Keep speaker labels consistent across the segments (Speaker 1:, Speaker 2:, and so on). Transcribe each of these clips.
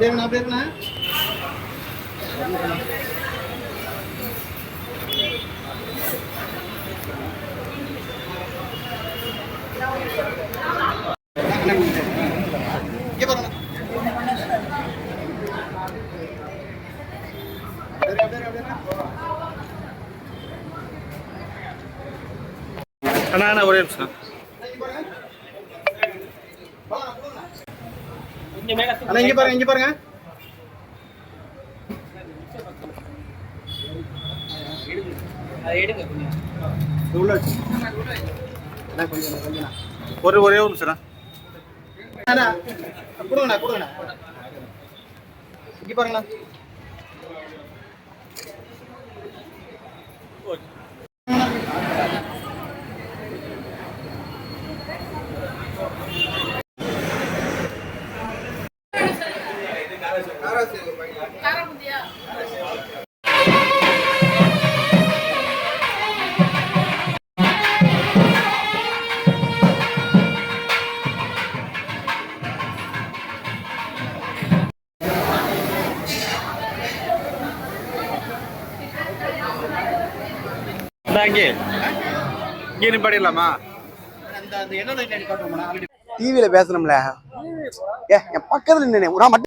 Speaker 1: அப்படியே இருக்கணும், அப்படியே இருக்கணும். அப்படியே.
Speaker 2: அண்ணா அண்ணா ஒரே நிமிஷம்
Speaker 1: அண்ணா, இங்க பாருங்க இங்க பாருங்க.
Speaker 2: ஒரு ஒரே ஒரு நிமிஷம்
Speaker 1: கொடுங்கண்ணா கொடுங்கண்ணா. இங்க பாருங்கண்ணா.
Speaker 2: இந்தா இங்கே? நிப்பாடிடலாமா
Speaker 3: டிவியில பேசணும்ல. ஏ என் பக்கத்துல நின்று நான் மட்டும்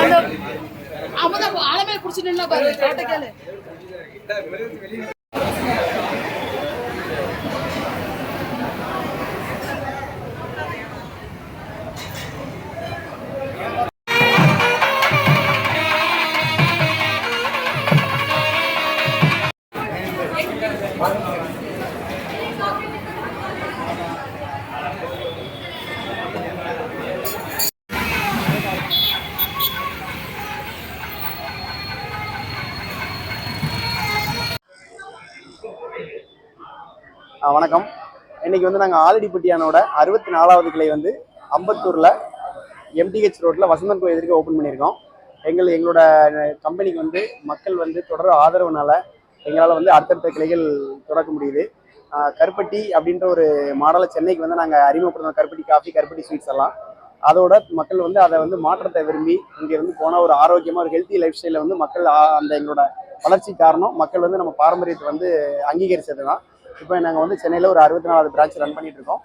Speaker 4: அந்த அவதான் ஆளமே குடிச்சு நின்னா பாரு கேட்ட கேளு.
Speaker 3: வணக்கம். இன்னைக்கு வந்து நாங்கள் ஆலடிப்பட்டியானோட அறுபத்தி நாலாவது கிளை வந்து அம்பத்தூரில் எம்டிஹெச் ரோட்டில் வசந்தன் கோயில் எதிர்க்க ஓப்பன் பண்ணியிருக்கோம். எங்கள் எங்களோட கம்பெனிக்கு வந்து மக்கள் வந்து தொடர் ஆதரவுனால எங்களால் வந்து அடுத்தடுத்த கிளைகள் தொடக்க முடியுது. கருப்பட்டி அப்படின்ற ஒரு மாடலை சென்னைக்கு வந்து நாங்கள் அறிமுகப்படுத்தோம் கருப்பட்டி காஃபி கருப்பட்டி ஸ்வீட்ஸ் எல்லாம். அதோட மக்கள் வந்து அதை வந்து மாற்றத்தை விரும்பி இங்கே வந்து போனால் ஒரு ஆரோக்கியமாக ஒரு ஹெல்த்தி லைஃப் ஸ்டைலில் வந்து மக்கள் அந்த எங்களோட வளர்ச்சி காரணம். மக்கள் வந்து நம்ம பாரம்பரியத்தை வந்து அங்கீகரித்தது தான் இப்போ நாங்கள் வந்து சென்னையில் ஒரு அறுபத்தி நாலாவது பிரான்ச் ரன் பண்ணிட்டு இருக்கோம்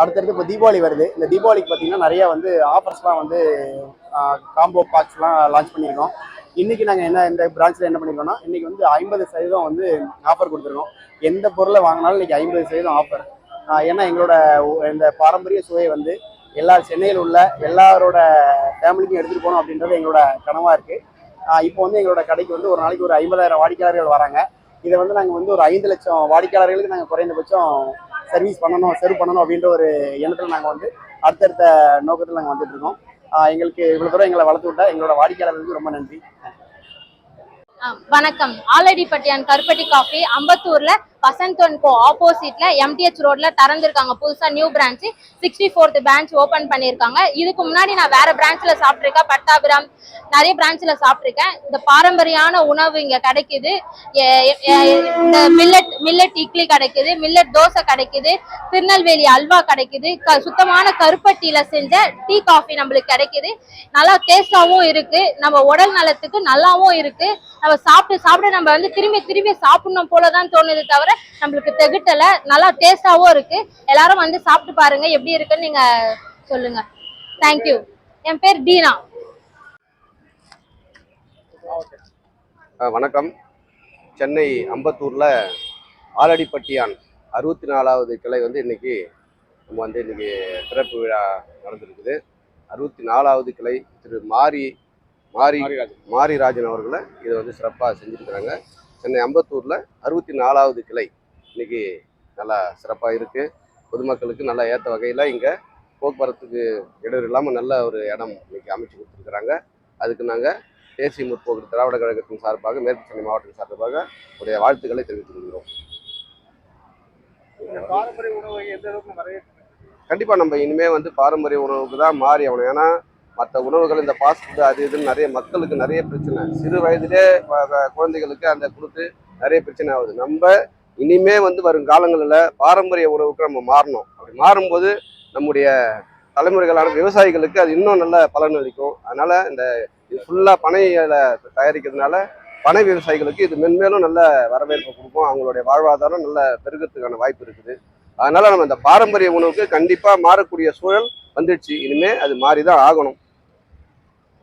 Speaker 3: அடுத்தடுத்து இப்போ தீபாவளி வருது. இந்த தீபாவளிக்கு பார்த்தீங்கன்னா நிறையா வந்து ஆஃபர்ஸ்லாம் வந்து காம்போ பாக்ஸ்லாம் லான்ச் பண்ணியிருக்கோம். இன்னைக்கு நாங்கள் என்ன இந்த பிரான்ச்சில் என்ன பண்ணியிருக்கோம்னா இன்னைக்கு வந்து ஐம்பது சதவீதம் வந்து ஆஃபர் கொடுத்துருக்கோம். எந்த பொருளை வாங்கினாலும் இன்னைக்கு ஐம்பது சதவீதம் ஆஃபர் ஏன்னா எங்களோட இந்த பாரம்பரிய சுவையை வந்து எல்லா சென்னையில் உள்ள எல்லாரோட ஃபேமிலிக்கும் எடுத்துகிட்டு போகணும் அப்படின்றது எங்களோட கனவாக இருக்குது இப்போ வந்து எங்களோட கடைக்கு வந்து ஒரு நாளைக்கு ஒரு ஐம்பதாயிரம் வாடிக்கையாளர்கள் வராங்க. இதை வந்து நாங்கள் வந்து ஒரு ஐந்து லட்சம் வாடிக்கையாளர்களுக்கு நாங்கள் குறைந்தபட்சம் சர்வீஸ் பண்ணணும் சர்வ் பண்ணணும் அப்படின்ற ஒரு எண்ணத்தில் நாங்கள் வந்து அடுத்தடுத்த நோக்கத்தில் நாங்கள் வந்துட்டு இருக்கோம். எங்களுக்கு இவ்வளோ தூரம் எங்களை வளர்த்து விட்டா. எங்களோட வாடிக்கையாளர்களுக்கு ரொம்ப நன்றி.
Speaker 5: வணக்கம். ஆலடிப்பட்டியான் கருப்பட்டி காஃபி அம்பத்தூர்ல வசந்த் அண்ட் கோ ஆப்போசிட்ல எம்டிஹெச் ரோட்ல திறந்திருக்காங்க. புதுசா new branch sixty fourth branch open பண்ணியிருக்காங்க. இதுக்கு முன்னாடி நான் வேற பிரான்ச்ல சாப்பிட்டிருக்கேன். பட்டாபிராம் நிறைய பிரான்ச்ல சாப்பிட்டிருக்கேன். இந்த பாரம்பரியான உணவு இங்க கிடைக்குது. இந்த மில்லட் மில்லட் இட்லி கிடைக்குது மில்லட் தோசை கிடைக்குது திருநெல்வேலி அல்வா கிடைக்குது. க- சுத்தமான கருப்பட்டியில செஞ்ச டீ காஃபி நம்மளுக்கு கிடைக்குது. நல்லா டேஸ்டாவும் இருக்கு. நம்ம உடல் நலத்துக்கு நல்லாவும் இருக்கு. நம்ம சாப்பிட்டு சாப்பிட நம்ம வந்து திரும்பி திரும்பி சாப்பிடணும் போலதான் தோணுது தவிர நம்மளுக்கு தெகிட்டல. நல்லா டேஸ்டாவும் இருக்கு. எல்லாரும் வந்து சாப்பிட்டு பாருங்க. எப்படி இருக்குன்னு நீங்க சொல்லுங்க. தேங்க்யூ என் பேர் தீனா.
Speaker 6: வணக்கம். சென்னை அம்பத்தூரில் ஆலடிப்பட்டியான் அறுபத்தி நாலாவது கிளை வந்து இன்னைக்கு நம்ம வந்து இன்னைக்கு திறப்பு விழா நடந்திருக்குது. அறுபத்தி நாலாவது கிளை திரு மாரி மாரி மாரிராஜன். அவர்களை இதை வந்து சிறப்பாக செஞ்சுருக்கிறாங்க. சென்னை அம்பத்தூரில் அறுபத்தி நாலாவது கிளை. இன்னைக்கு நல்லா சிறப்பாக இருக்குது பொதுமக்களுக்கு நல்லா ஏற்ற வகையில் இங்கே போக்குவரத்துக்கு இடையூறு இல்லாமல் நல்ல ஒரு இடம் இன்னைக்கு அமைச்சு கொடுத்துருக்குறாங்க. அதுக்கு நாங்கள் தேசிய முற்போக்கு திராவிட கழகத்தின் சார்பாக மேற்கு சென்னை மாவட்டத்தின் சார்பாக உடைய வாழ்த்துக்களை தெரிவித்துக் கொள்கிறோம்.
Speaker 1: இந்த பாரம்பரிய உணவை எந்த அளவுக்கு நிறைய
Speaker 6: கண்டிப்பாக நம்ம இனிமேல் வந்து பாரம்பரிய உணவுக்கு தான் மாறி ஆகணும். ஏன்னா மற்ற உணவுகள் இந்த ஃபாஸ்ட் ஃபுட் அது இதுன்னு நிறைய மக்களுக்கு நிறைய பிரச்சனை. சிறு வயதிலே குழந்தைகளுக்கு அந்த கொடுத்து நிறைய பிரச்சனை ஆகுது. நம்ம இனிமே வந்து வரும் காலங்களில் பாரம்பரிய உணவுக்கு நம்ம மாறணும். அப்படி மாறும்போது நம்முடைய தலைமுறைகளான விவசாயிகளுக்கு அது இன்னும் நல்ல பலன் அளிக்கும். அதனால் இந்த இது ஃபுல்லாக பனைகளை தயாரிக்கிறதுனால பனை விவசாயிகளுக்கு இது மென்மேலும் நல்ல வரவேற்பு கொடுக்கும். அவங்களுடைய வாழ்வாதாரம் நல்ல பெருகிறதுக்கான வாய்ப்பு இருக்குது. அதனால் நம்ம இந்த பாரம்பரிய உணவுக்கு கண்டிப்பாக மாறக்கூடிய சூழல் வந்துடுச்சு. இனிமேல் அது மாறி தான் ஆகணும்.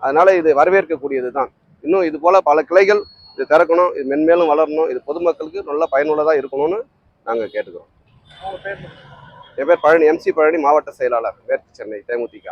Speaker 6: அதனால இது வரவேற்கக்கூடியது தான் இன்னும் இது போல பல கிளைகள் இது திறக்கணும் இது மென்மேலும் வளரணும் இது பொதுமக்களுக்கு நல்ல பயனுள்ளதாக இருக்கணும்னு நாங்கள் கேட்டுக்கிறோம். என் பேர் பழனி எம்சி பழனி மாவட்ட செயலாளர் மேற்கு சென்னை தேமுதிக.